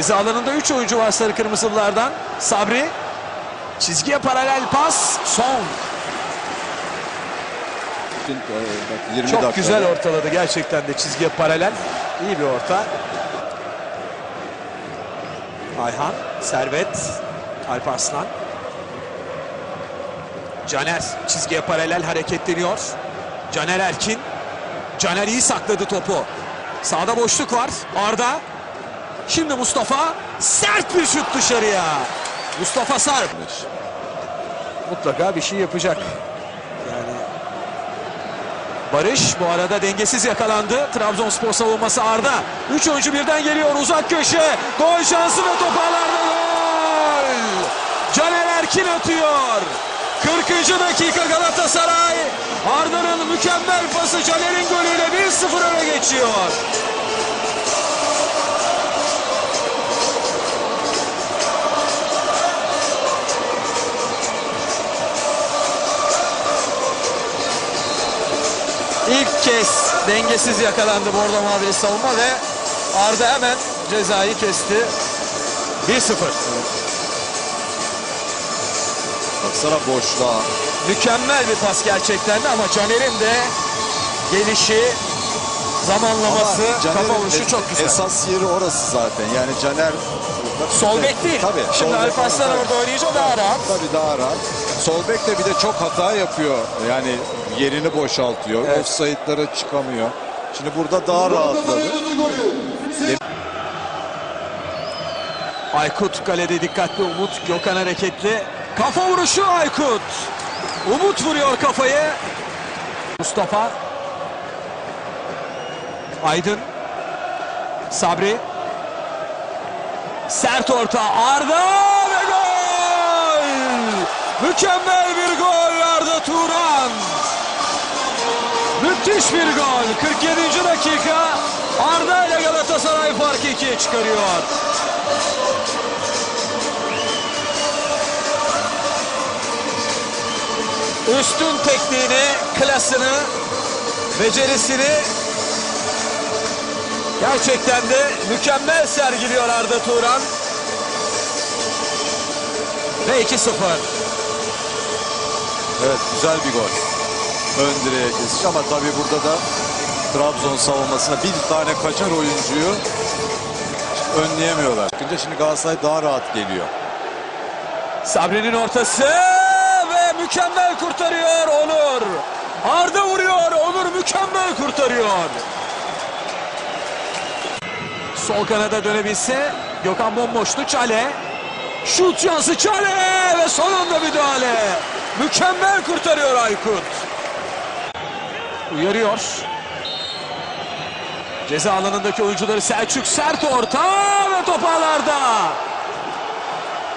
Ceza alanında 3 oyuncu var sarı kırmızılılardan. Sabri. Çizgiye paralel pas. Son. E, bak 20 Çok dakikada güzel ortaladı gerçekten de çizgiye paralel. İyi bir orta. Ayhan, Servet, Alparslan. Caner çizgiye paralel hareketleniyor. Caner Erkin. Caner iyi sakladı topu. Sağda boşluk var. Arda. Şimdi Mustafa. Sert bir şut dışarıya. Mustafa Sarp. Mutlaka bir şey yapacak. Yani Barış bu arada dengesiz yakalandı. Trabzonspor savunması Arda. Üç oyuncu birden geliyor uzak köşe. Gol şansı ve top ağlarda gol. Caner Erkin atıyor. 40. dakika Galatasaray. Arda'nın mükemmel pası Caner'in golüyle 1-0 öne geçiyor. İlk kez dengesiz yakalandı Bordo Mavili savunma ve Arda hemen cezayı kesti. 1-0. Baksana boşluğa. Mükemmel bir pas gerçekten ama Caner'in de gelişi, zamanlaması, Ama Caner'in kafa vuruşu çok güzel. Esas yeri orası zaten. Yani Caner Sol bek değil. Tabii. Şimdi Alparslan orada oynayınca daha rahat. Tabii daha rahat. Sol bek de bir de çok hata yapıyor. Yani yerini boşaltıyor. Evet. Offside'lara çıkamıyor. Şimdi burada daha rahatladı. Aykut kalede dikkatli Umut. Gökhan hareketli. Kafa vuruşu Aykut. Umut vuruyor kafayı. Mustafa. Aydın. Sabri. Sert orta. Arda ve gol! Mükemmel bir gol Arda Turan. Müthiş bir gol. 47. dakika. Arda ile Galatasaray farkı ikiye çıkarıyor. üstün tekniğini, klasını, becerisini gerçekten de mükemmel sergiliyor Arda Turan. Ve 2-0. Evet güzel bir gol. Ön direğe kesiş ama tabii burada da Trabzon savunmasına bir tane kaçar oyuncuyu önleyemiyorlar. Şimdi Galatasaray daha rahat geliyor. Sabri'nin ortası ve mükemmel kurtarıyor Onur. Arda vuruyor, Onur mükemmel kurtarıyor. Sol kanada dönebilse Gökhan bomboştu Çale. Şut şansı Çale ve son anda müdahale. Mükemmel kurtarıyor Aykut. Uyarıyor. Ceza alanındaki oyuncuları Selçuk sert orta ve top ağlarda.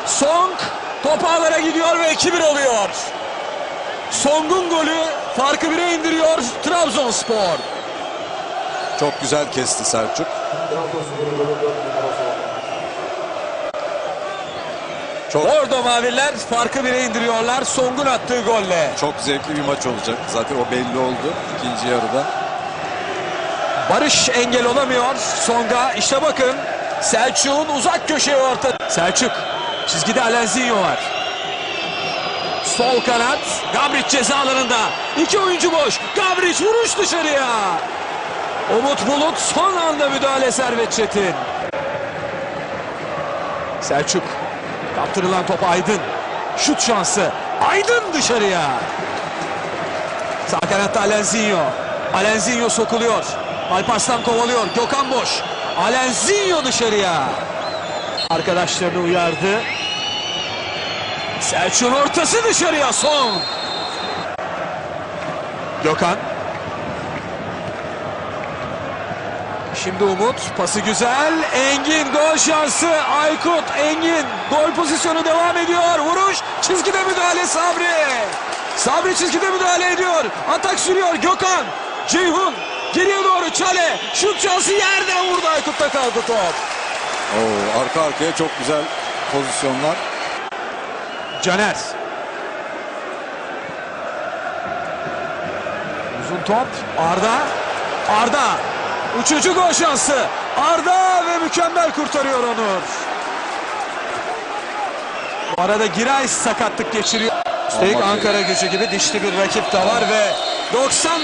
Song top ağlara gidiyor ve 2-1 oluyor. Song'un golü farkı 1'e indiriyor Trabzonspor. Çok güzel kesti Selçuk. Çok Orada Maviler farkı 1'e indiriyorlar Song'un attığı golle. çok zevkli bir maç olacak. Zaten o belli oldu ikinci yarıda. Barış engel olamıyor Song'a. İşte bakın Selçuk'un uzak köşeye orta. Selçuk çizgide Alenzinho var. Sol kanat Gabric ceza alanında. İki oyuncu boş. Gabric vuruş dışarıya. Umut Bulut son anda müdahale Servet Çetin. Selçuk kaptırılan top Aydın. Şut şansı. Aydın dışarıya. Sağ kanatta Alenzinho. Alenzinho sokuluyor. Alparslan kovalıyor. Gökhan boş. Alenzinho dışarıya. Arkadaşlarını uyardı. Selçuk'un ortası dışarıya son. Gökhan. Şimdi Umut pası güzel. Engin gol şansı. Aykut Engin gol pozisyonu devam ediyor. Vuruş çizgide müdahale Sabri. Sabri çizgide müdahale ediyor. Atak sürüyor Gökhan. Ceyhun geriye doğru Çale. Şut şansı yerden vurdu Aykut'ta kaldı top. Oo, arka arkaya çok güzel pozisyonlar. Caner. Uzun top. Arda. Arda. Üçüncü gol şansı. Arda ve mükemmel kurtarıyor Onur. Bu arada Giray sakatlık geçiriyor. Üstelik Ankara gücü gibi dişli bir rakip de var ve 90